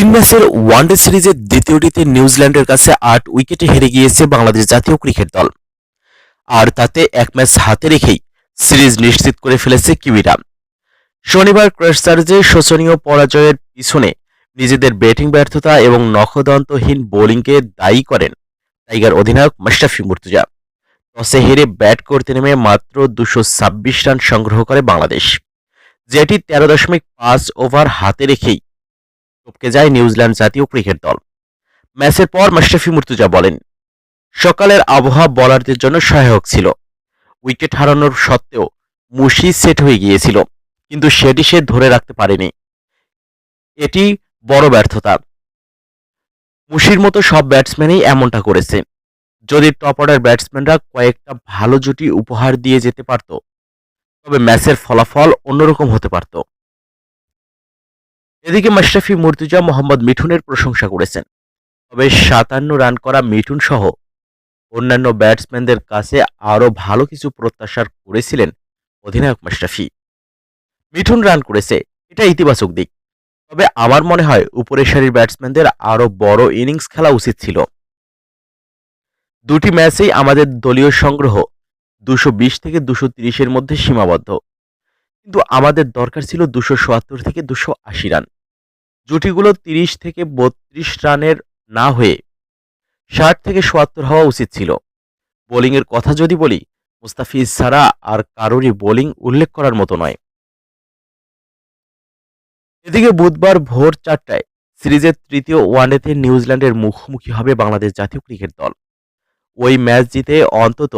তিন ম্যাচের ওয়ানডে সিরিজের দ্বিতীয়টিতে নিউজিল্যান্ডের কাছে আট উইকেটে হেরে গিয়েছে বাংলাদেশ জাতীয় ক্রিকেট দল। আর তাতে এক ম্যাচ হাতে রেখেই সিরিজ নিশ্চিত করে ফেলেছে কিউইরা শনিবার ক্রেস্টার্জে শোচনীয় পরাজয়ের পিছনে নিজেদের ব্যাটিং ব্যর্থতা এবং নখদন্তহীন বোলিংকে দায়ী করেন টাইগার অধিনায়ক মাশরাফি মুর্তুজা। টসে হেরে ব্যাট করতে নেমে মাত্র দুশো রান সংগ্রহ করে বাংলাদেশ। যেটি তেরো দশমিক পাঁচ ওভার হাতে রেখেই টপকে যায় নিউজিল্যান্ড জাতীয় ক্রিকেট দল। ম্যাচের পর মাশরাফি মুর্তুজা বলেন, সকালের আবহাওয়া বলারদের জন্য সহায়ক ছিল। উইকেট হারানোর সত্ত্বেও মুশি সেট হয়ে গিয়েছিল, কিন্তু সেটি সে ধরে রাখতে পারেনি। এটি বড় ব্যর্থতা। মুশির মতো সব ব্যাটসম্যানই এমনটা করেছে। যদি টপ অর্ডার ব্যাটসম্যানরা কয়েকটা ভালো জুটি উপহার দিয়ে যেতে পারত, তবে ম্যাচের ফলাফল অন্যরকম হতে পারত। এদিকে মাশরাফি মুর্তুজা মোহাম্মদ মিঠুনের প্রশংসা করেছেন। তবে সাতান্ন রান করা মিঠুন সহ অন্যান্য ব্যাটসম্যানদের কাছে আরও ভালো কিছু প্রত্যাশার করেছিলেন অধিনায়ক মাশরাফি। মিঠুন রান করেছে, এটা ইতিবাচক দিক। তবে আমার মনে হয় উপরের সারির ব্যাটসম্যানদের আরও বড় ইনিংস খেলা উচিত ছিল। দুটি ম্যাচেই আমাদের দলীয় সংগ্রহ দুশো থেকে দুশো তিরিশের মধ্যে সীমাবদ্ধ। কিন্তু আমাদের দরকার ছিল দুশো সোয়াত্তর থেকে দুশো আশি রান। জুটিগুলো তিরিশ থেকে বত্রিশ রানের না হয়ে ষাট থেকে সোয়াত্তর হওয়া উচিত ছিল। বোলিংয়ের কথা যদি বলি, মুস্তাফিজ ছাড়া আর কারোরই বোলিং উল্লেখ করার মতো নয়। এদিকে বুধবার ভোর চারটায় সিরিজের তৃতীয় ওয়ানডেতে নিউজিল্যান্ডের মুখোমুখি হবে বাংলাদেশ জাতীয় ক্রিকেট দল। ওই ম্যাচ জিতে অন্তত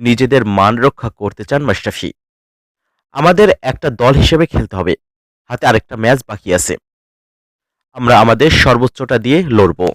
নিজেদের মান রক্ষা করতে চান মাশরাফি আমাদের একটা দল হিসেবে খেলতে হবে। হাতে আরেকটা ম্যাচ বাকি আছে। আমরা আমাদের সর্বোচ্চটা দিয়ে লড়বো।